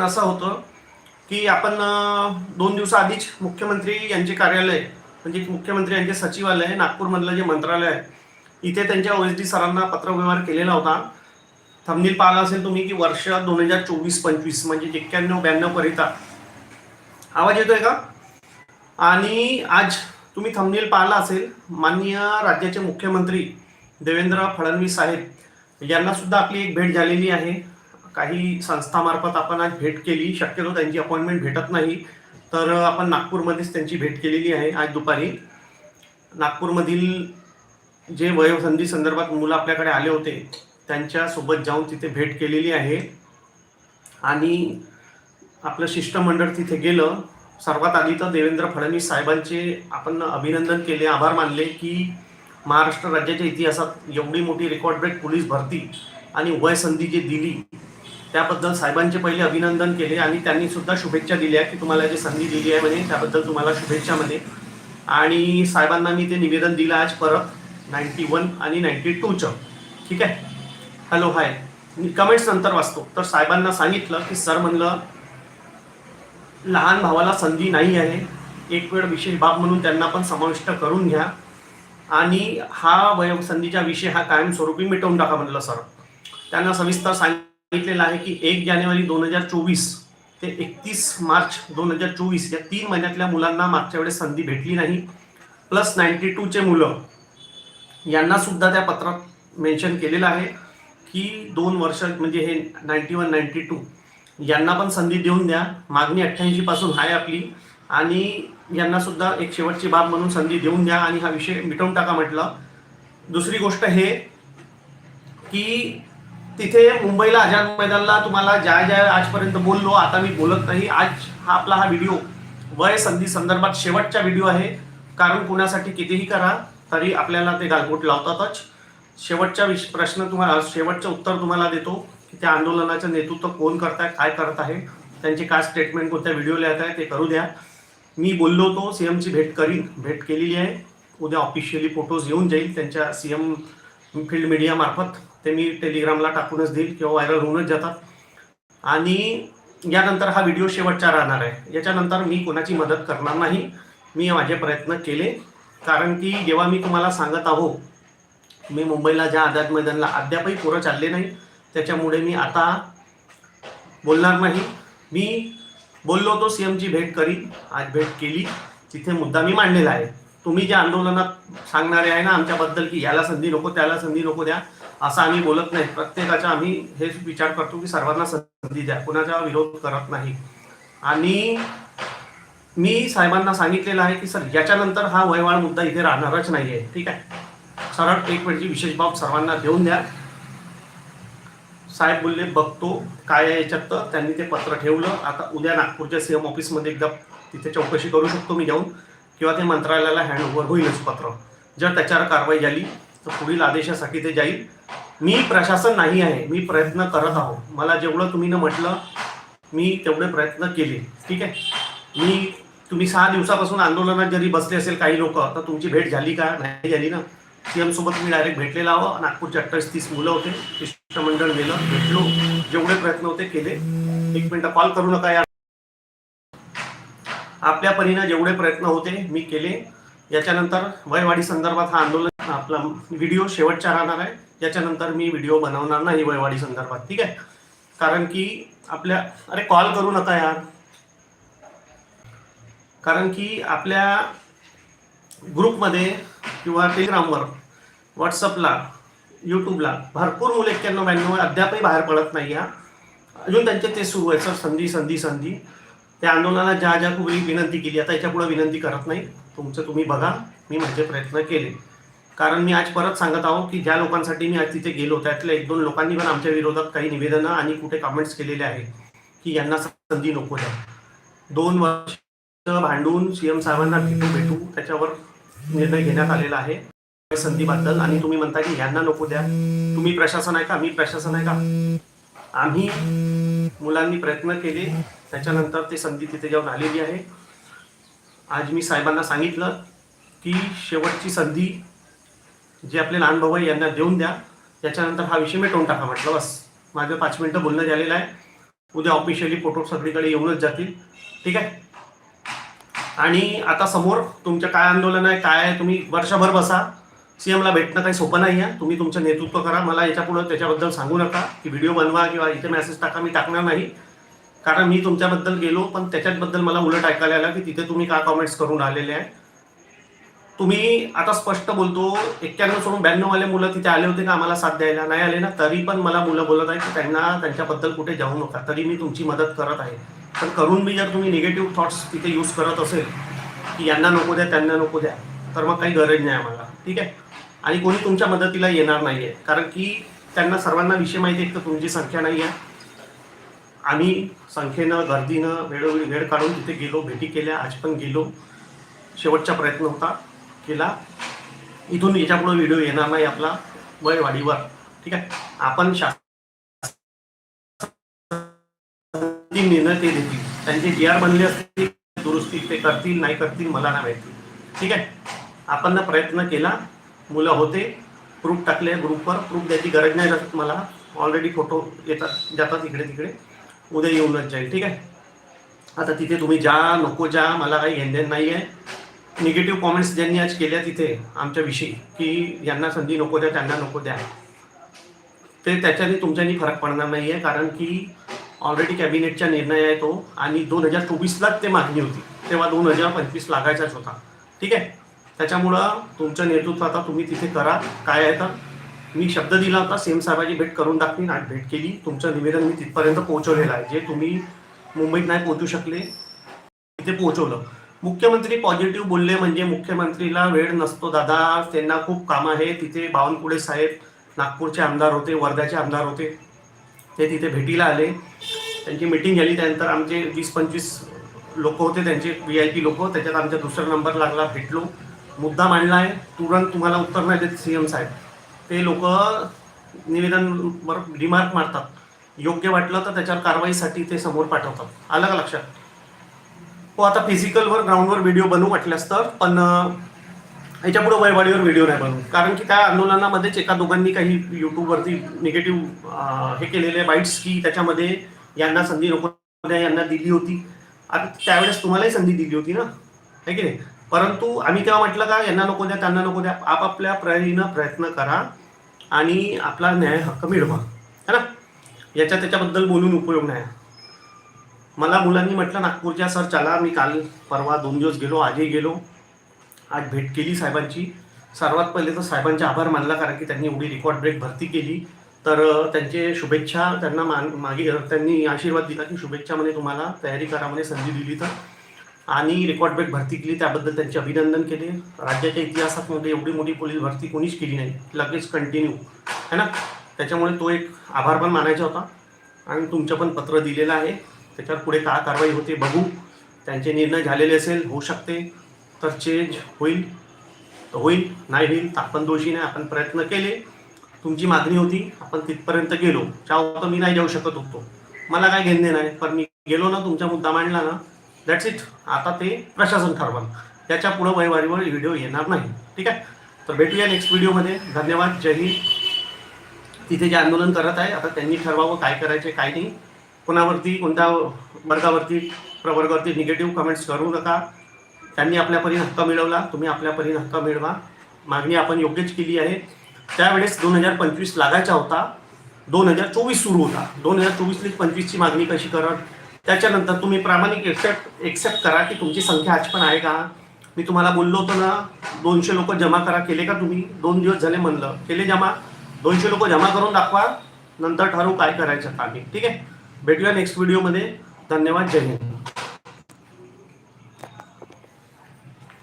असं होतं की आपण दोन दिवसाआधीच मुख्यमंत्री यांचे कार्यालय म्हणजे मुख्यमंत्री यांचे सचिवालय नागपूरमधलं जे मंत्रालय आहे इथे त्यांच्या ओ एस डी सरांना पत्रव्यवहार केलेला होता. थंबनील पाहिला असेल तुम्ही की वर्ष दोन हजार चोवीस पंचवीस म्हणजे एक्क्याण्णव ब्याण्णव करिता. आवाज येतोय का? आणि आज तुम्ही थंबनील पाहिला असेल माननीय राज्याचे मुख्यमंत्री देवेंद्र फडणवीस साहेब यांना सुद्धा आपली एक भेट झालेली आहे. काही संस्थामार्फत आपण आज भेट केली. शक्यतो त्यांची अपॉइंटमेंट भेटत नाही. तर आपण नागपूरमध्येच त्यांची भेट केलेली आहे आज दुपारी. नागपूरमधील जे वयोसंधी संदर्भात मुलं आपल्याकडे आले होते त्यांच्यासोबत जाऊन तिथे भेट केलेली आहे. आणि आपलं शिष्टमंडळ तिथे गेलं. सर्वात आधी तर देवेंद्र फडणवीस साहेबांचे आपण अभिनंदन केले आभार मानले की महाराष्ट्र राज्याच्या इतिहासात एवढी मोठी रेकॉर्ड ब्रेक पोलीस भरती आणि वयसंधी जी दिली त्याबद्दल साहेबांचे पहिले अभिनंदन केले आणि त्यांनी सुद्धा शुभेच्छा दिल्या की तुम्हाला जी संधी दिली आहे म्हणे त्याबद्दल तुम्हाला शुभेच्छा म्हणे. आणि साहेबांना मी ते निवेदन दिलं आज परत नाईन्टी वन आणि नाईन्टी टूचं ठीक आहे? हॅलो हाय मी कमेंट्स नंतर वाचतो. तर साहेबांना सांगितलं की सर म्हणलं लहान भावाला संधी नाही आहे. एक वेळ विशेष बाब म्हणून त्यांना पण समाविष्ट करून घ्या. आणि हा वयोसंधीचा विषय हा कायमस्वरूपी मिटवून टाका म्हणलं सर. त्यांना सविस्तर सांग सांगितलेलं आहे की एक जानेवारी दोन हजार चोवीस ते एकतीस मार्च दोन हजार चोवीस या तीन महिन्यातल्या मुलांना मागच्या वेळेस संधी भेटली नाही. प्लस नाईन्टी टूचे मुलं यांना सुद्धा त्या पत्रात मेन्शन केलेलं आहे की दोन वर्ष म्हणजे हे नाईन्टी वन नाईन्टी टू यांना पण संधी देऊन द्या. मागणी अठ्ठ्याऐंशीपासून आहे आपली. आणि यांना सुद्धा एक शेवटची बाब म्हणून संधी देऊन द्या. आणि हा विषय मिटवून टाका म्हटलं. दुसरी गोष्ट हे की तिथे मुंबईला आझाद मैदानला तुम्हाला ज्या ज्या आजपर्यंत बोललो आता मी बोलत नाही. आज हा आपला हा व्हिडिओ वय संधी संदर्भात शेवटचा व्हिडिओ आहे. कारण कुणासाठी कितीही करा तरी आपल्याला ते गालबोट लावतातच. शेवटचा विश प्रश्न तुम्हाला शेवटचं उत्तर तुम्हाला देतो की त्या आंदोलनाचं नेतृत्व कोण करत आहे काय करत आहे? त्यांचे काय स्टेटमेंट कोणत्या व्हिडिओ येत आहे ते करू द्या. मी बोललो होतो सी एमची भेट करीन. भेट केलेली आहे. उद्या ऑफिशियली फोटोज येऊन जाईल त्यांच्या सी एम फील्ड मीडियामार्फत ते मी टेलिग्रामला टाकूनच देईल किंवा व्हायरल होऊनच जातात. आणि यानंतर हा व्हिडिओ शेवटचा राहणार आहे. याच्यानंतर मी कोणाची मदत करणार नाही मी माझे प्रयत्न केले. कारण की जेव्हा मी तुम्हाला सांगत आहो मी मुंबईला ज्या आझाद मैदानला अद्यापही पुरं चालले नाही त्याच्यामुळे मी आता बोलणार नाही. मी बोललो होतो सी एमची भेट करीन. आज भेट केली. तिथे मुद्दा मी मांडलेला आहे. तुम्ही जे आंदोलनात सांगणारे आहे ना आमच्याबद्दल की याला संधी नको त्याला संधी नको द्या असं आम्ही बोलत नाही. प्रत्येकाचा आम्ही हेच विचार करतो की सर्वांना संधी द्या कुणाचा विरोध करत नाही. आणि मी साहेबांना सांगितलेलं आहे की सर याच्यानंतर हा वयवाळ मुद्दा इथे राहणारच नाही आहे ठीक आहे? सरळ एक वेळची विशेष बाब सर्वांना देऊन द्या. साहेब बोलले बघतो काय आहे याच्यात. तर त्यांनी ते पत्र ठेवलं. आता उद्या नागपूरच्या सीएम ऑफिसमध्ये एकदा तिथे चौकशी करू शकतो मी जाऊन. किंवा ते मंत्रालयाला हँडओव्हर होईलच पत्र. जर त्याच्यावर कारवाई झाली तर पुढील आदेशासाठी ते जाईल. मी प्रशासन नाही आहे मी प्रयत्न करत आहो मला जेवढं तुम्ही न म्हटलं मी तेवढे प्रयत्न केले. ठीक आहे? मी तुम्ही सहा दिवसापासून आंदोलनात जरी बसले असेल काही लोक तर तुमची भेट झाली का? नाही झाली ना. सीएम सोबत मी डायरेक्ट भेटलेला आहो नागपूरचे अठ्ठावीस तीस मुलं होते. शिष्टमंडळ गेलं भेटलो. जेवढे प्रयत्न होते केले. एक मिनटं कॉल करू नका यार. आपल्या परीनं जेवढे प्रयत्न होते मी केले. याच्यानंतर वयवाढी संदर्भात हा आंदोलन आपला व्हिडिओ शेवटचा राहणार आहे. याच्यानंतर मी व्हिडिओ बनवणार नाही वयवाढी संदर्भात ठीक आहे? कारण की आपल्या अरे कॉल करू नका यार. कारण की आपल्या ग्रुपमध्ये किंवा टेलिग्रामवर व्हॉट्सअपला यूट्यूबला भरपूर मुलं एक्क्याण्णव ब्याण्णव अद्यापही बाहेर पडत नाही या अजून त्यांचे ते सुरू आहे सर. संधी संधी संधी. त्या आंदोलनाला ज्या ज्या तुम्ही विनंती केली आता याच्यापुढे विनंती करत नाही. तुमचं तुम्ही बघा मी माझे प्रयत्न केले. कारण मी आज परत सांगत आहो की ज्या लोकांसाठी मी आज तिथे गेलो त्यातल्या एक दोन लोकांनी पण आमच्या विरोधात काही निवेदनं आणि कुठे कमेंट्स केलेले आहे की यांना संधी नको द्या. दोन वर्ष भांडून सीएम साहेबांना भेटू भेटू त्याच्यावर निर्णय घेण्यात आलेला आहे. संधीबद्दल आणि तुम्ही म्हणता की यांना नको द्या. तुम्ही प्रशासन आहे का? मी प्रशासन आहे का? आम्ही मुलांनी प्रयत्न केले. त्याच्यानंतर ते संधी तिथे जाऊन आलेली आहे. आज मी साहेबांना सांगितलं की शेवटची संधी जे आपले लहान भाऊ यांना देऊन द्या. त्याच्यानंतर हा विषय मिटवून टाका म्हटलं बस. माझं पाच मिनटं बोलणं झालेलं आहे. उद्या ऑफिशियली फोटो सगळीकडे येऊनच जातील. ठीक आहे? आणि आता समोर तुमचं काय आंदोलन आहे काय आहे? तुम्ही वर्षभर बसा. सीएमला भेटणं काही सोपं नाही आहे तुम्ही तुमचं नेतृत्व करा. मला याच्यापुढं त्याच्याबद्दल सांगू नका की व्हिडिओ बनवा किंवा इथे मेसेज टाका. मी टाकणार नाही. कारण मी तुमच्याबद्दल गेलो पण त्याच्याबद्दल मला उलट ऐकायला आलं की तिथे तुम्ही का कॉमेंट्स करून आलेले आहे? तुम्ही आता स्पष्ट बोलतो एक्क्याण्णव सोडून ब्याण्णववाले मुलं तिथे आले होते का आम्हाला साथ द्यायला? नाही आले ना तरी पण मला मुलं बोलत आहे की त्यांना त्यांच्याबद्दल कुठे जाऊ नका. तरी मी तुमची मदत करत आहे. पण करून मी जर तुम्ही निगेटिव्ह थॉट्स तिथे यूज करत असेल की यांना नको द्या त्यांना नको द्या तर मग काही गरज नाही आम्हाला. ठीक आहे? आणि कोणी तुमच्या मदतीला येणार नाही आहे कारण की त्यांना सर्वांना विषय माहिती आहे तर तुमची संख्या नाही आहे आम्ही संख्येनं गर्दीनं वेळोवेळी वेळ काढून तिथे गेलो भेटी केल्या आज पण गेलो. शेवटचा प्रयत्न होता केला. इथून याच्यापुढे व्हिडिओ येणार नाही आपला वय वाढीवर ठीक आहे? आपण शासन निर्णय ते देतील. त्यांचे जी आर बनले असतील दुरुस्ती ते करतील नाही करतील मला नाही माहिती. ठीक आहे? आपण प्रयत्न केला. मुलं होते. प्रूफ टाकले ग्रुपवर प्रूफ द्यायची गरज नाही लागत मला. ऑलरेडी फोटो येतात जातात इकडे तिकडे. उद्या येऊनच जाईल. ठीक आहे? आता तिथे तुम्ही जा नको जा. मला काही घेणदेण नाही आहे. निगेटिव्ह कॉमेंट्स ज्यांनी आज केल्या तिथे आमच्याविषयी की यांना संधी नको द्या त्यांना नको द्या. ते त्याच्याने तुमच्यानी फरक पडणार नाही आहे कारण की ऑलरेडी कॅबिनेटचा निर्णय आहे तो. आणि दोन हजार चोवीसलाच ते मागणी होती. तेव्हा दोन हजार पंचवीस लागायचाच होता. ठीक आहे? त्याच्यामुळं तुमचं नेतृत्व आता तुम्ही तिथे करा. काय आहे तर मी शब्द दिला होता सेम साहेबाची भेट करून टाकली आणि भेट केली. तुमचं निवेदन मी तिथपर्यंत पोहोचवलेलं आहे. जे तुम्ही मुंबईत नाही पोहोचू शकले तिथे पोहोचवलं. मुख्यमंत्री पॉझिटिव्ह बोलले म्हणजे मुख्यमंत्रीला वेळ नसतो. दादा त्यांना खूप काम आहे. तिथे बावनकुळे साहेब नागपूरचे आमदार होते वर्ध्याचे आमदार होते. ते तिथे भेटीला आले. त्यांची मिटिंग झाली. त्यानंतर आमचे वीस पंचवीस लोक होते. त्यांचे व्ही आय पी लोक. त्याच्यात आमचा दुसरा नंबर लागला भेटलो. मुद्दा मांडला आहे. तुरंत तुम्हाला उत्तर नाही देत सी एम साहेब. ते लोक निवेदनवर रिमार्क मारतात. योग्य वाटलं तर त्याच्यावर कारवाईसाठी ते समोर पाठवतात. आलं का लक्षात? हो आता फिजिकलवर ग्राउंडवर व्हिडिओ बनवू म्हटल्यास तर पण अं, ह्याच्यापुढे वयवाडीवर व्हिडिओ नाही बनवू. कारण की त्या आंदोलनामध्येच एका दोघांनी काही यूट्यूबवरती निगेटिव्ह हे केलेले बाईट्स की त्याच्यामध्ये यांना संधी नको यांना दिली होती. आता त्यावेळेस तुम्हालाही संधी दिली होती ना? है की नाही? परंतु आम्ही तेव्हा म्हटलं का यांना नको द्या त्यांना नको द्या आपापल्या प्रयत्न प्रयत्न करा आणि आपला न्याय हक्क मिळवा. है ना? याच्या त्याच्याबद्दल बोलून उपयोग नाही. मला मुलांनी म्हटलं नागपूरच्या सर चला मी काल परवा दोन दिवस गेलो आजही गेलो. आज भेट केली साहेबांची. सर्वात पहिले तर साहेबांचे आभार मानला कारण की त्यांनी एवढी रेकॉर्ड ब्रेक भरती केली. तर त्यांचे शुभेच्छा त्यांना मान मागे त्यांनी आशीर्वाद दिला की शुभेच्छा म्हणे तुम्हाला तयारी करा म्हणे संधी दिली तर. आणि रेकॉर्ड ब्रेक भरती केली त्याबद्दल त्यांचे अभिनंदन केले. राज्याच्या इतिहासात मध्ये एवढी मोठी पोलीस भरती कोणीच केली नाही. लगेच कंटिन्यू है ना? त्याच्यामुळे तो एक आभार पण मानायचा होता. आणि तुमचं पण पत्र दिलेलं आहे. त्याच्यावर पुढे काय कारवाई होते बघू. त्यांचे निर्णय झालेले असेल होऊ शकते. तर चेंज होईल. होईल नाही होईल आपण दोषी नाही. आपण प्रयत्न केले. तुमची मागणी होती. आपण तिथपर्यंत गेलो. चाव तर मी नाही जाऊ शकत होतो. मला काय घेणं नाही पण मी गेलो ना तुमचा मुद्दा मांडला ना. दॅट्स इट आता ते प्रशासन ठरवाल. त्याच्या पुढं वैवारीवर व्हिडिओ येणार नाही. ठीक आहे? तर भेटूया नेक्स्ट व्हिडिओमध्ये धन्यवाद. जय हिंद. तिथे जे आंदोलन करत आहे आता त्यांनी ठरवावं काय करायचे काय नाही. कोणावरती कोणत्या वर्गावरती प्रवर्गावरती निगेटिव्ह कमेंट्स करू नका. त्यांनी आपल्या परीने हक्क मिळवला. तुम्ही आपल्या परीने हक्क मिळवा. मागणी आपण योग्यच केली आहे. त्यावेळेस दोन हजार पंचवीस लागायचा होता. दोन हजार चोवीस सुरू होता. दोन हजार चोवीसली पंचवीसची मागणी कशी करत त्याच्यानंतर तुम्ही प्रामाणिक एक्सेप्ट एक्सेप्ट करा की तुमची संख्या आज पण आहे का? मी तुम्हाला बोललो होतो ना दोनशे लोक जमा करा. केले का तुम्ही? दोन दिवस झाले म्हणलं. केले जमा. दोनशे लोक जमा करून दाखवा. नंतर ठरवू काय करायचं आम्ही. ठीक आहे? भेटूया नेक्स्ट व्हिडिओमध्ये धन्यवाद. जय हिंद.